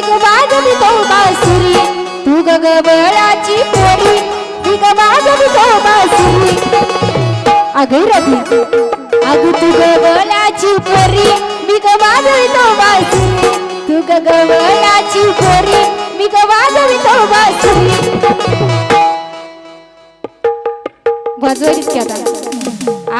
ग वाजवी तो बासुरी. तू ग पोरी ही ग वाजवी तो बासुरी. अगं रवी अग तू गवळाची पोरी मी ग वाजवी तो बासुरी. तू ग गवळाची पोरी मी ग वाजवी तो बासुरी. वाजवलीस की आता.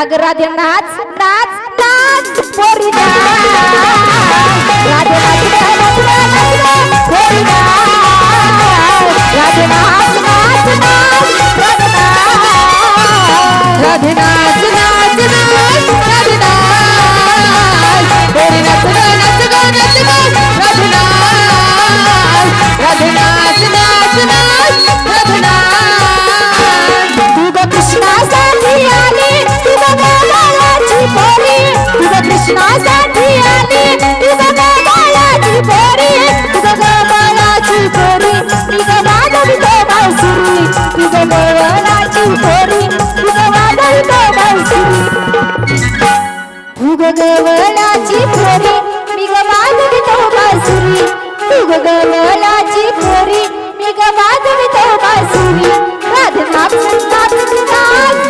अग राधे नाच नाच नाच पोरी नाच. राधे नाच. Happy Hour. गवळाची खोरी मी ग बांधवितो बासुरी तू ग गवळाची खोरी मी ग बांधवितो बासुरी राधे माप माप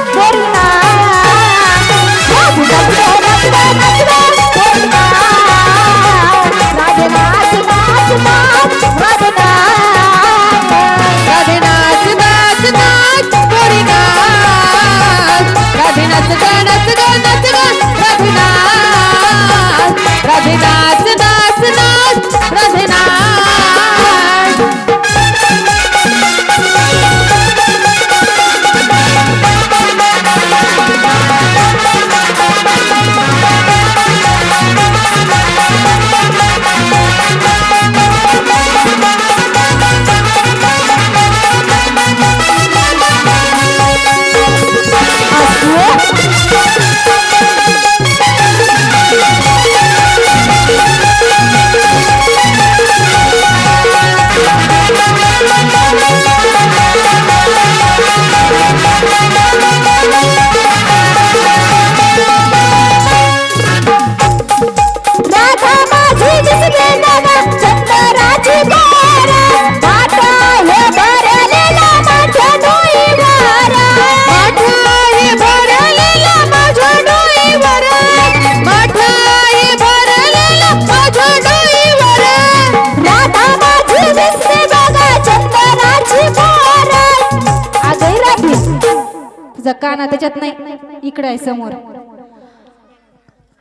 गाणं त्याच्यात नाही. इकडे आहे समोर.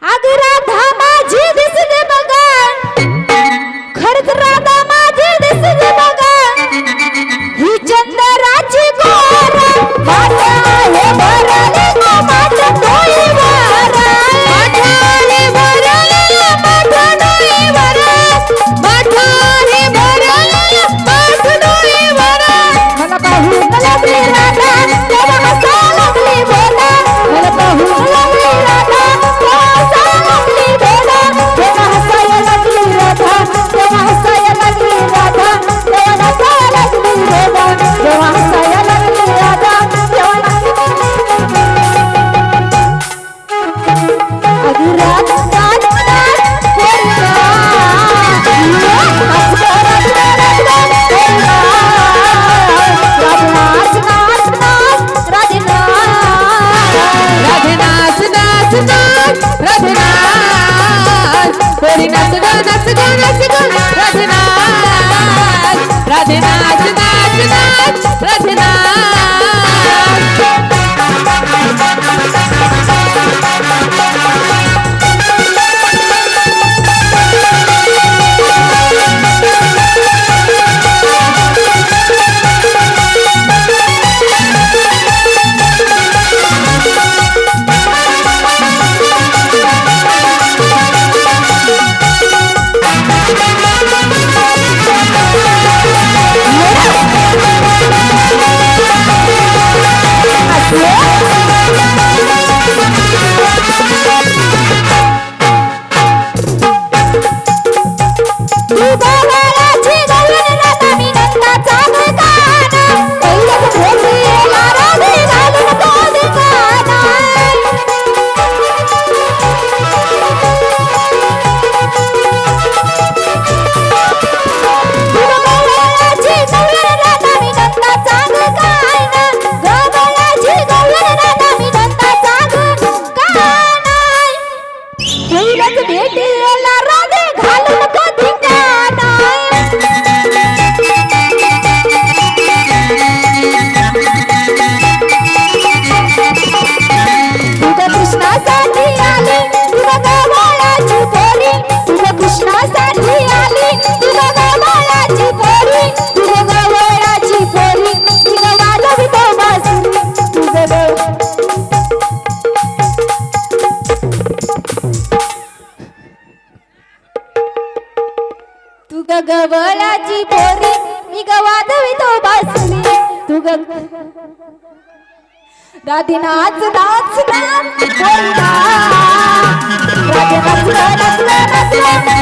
अग राधा माझी दिसले बघा. खरच Tú दादी नाच नाच नाच राजे नाचलं नाचलं नाचलं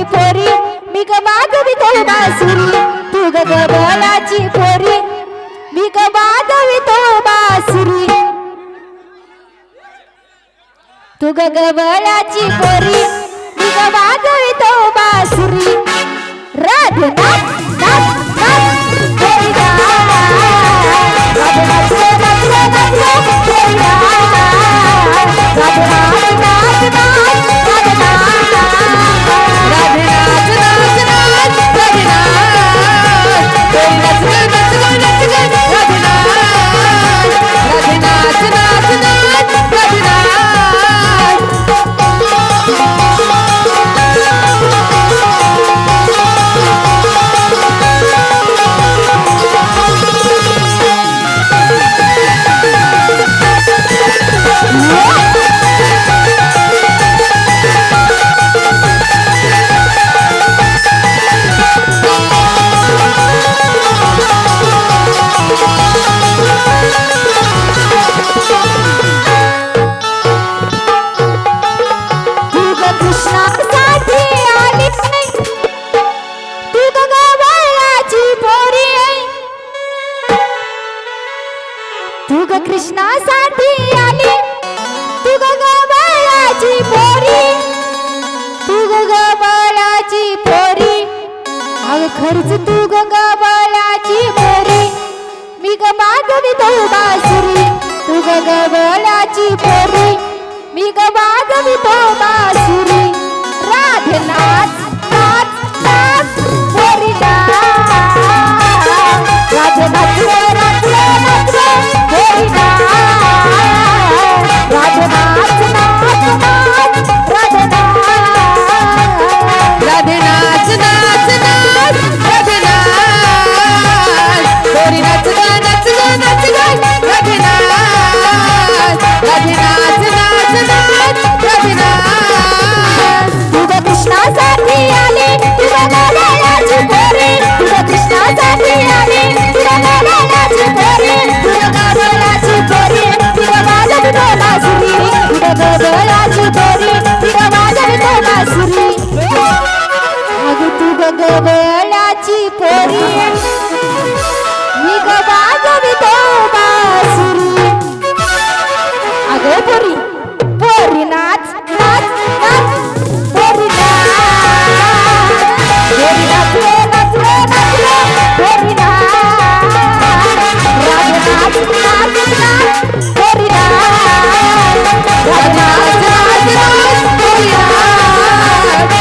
बोलाची पोरी. मी ग वाजवी तो बासुरी तू ग बोलाची पोरी. मी ग वाजवी तो बासुरी तू ग बोलाची पोरी. मी ग वाजवी तो बासुरी राधे नाथ संग बलाची पोरी मी ग माधवी तू बासुरी. तू ग बलाची पोरी. मी ग माधवी तू बासुरी. राधे नाच नाच नाच पोरी डान्स राधे नाच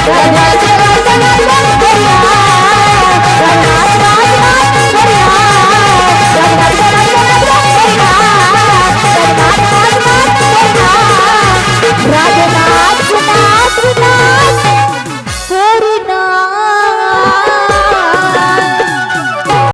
Bye.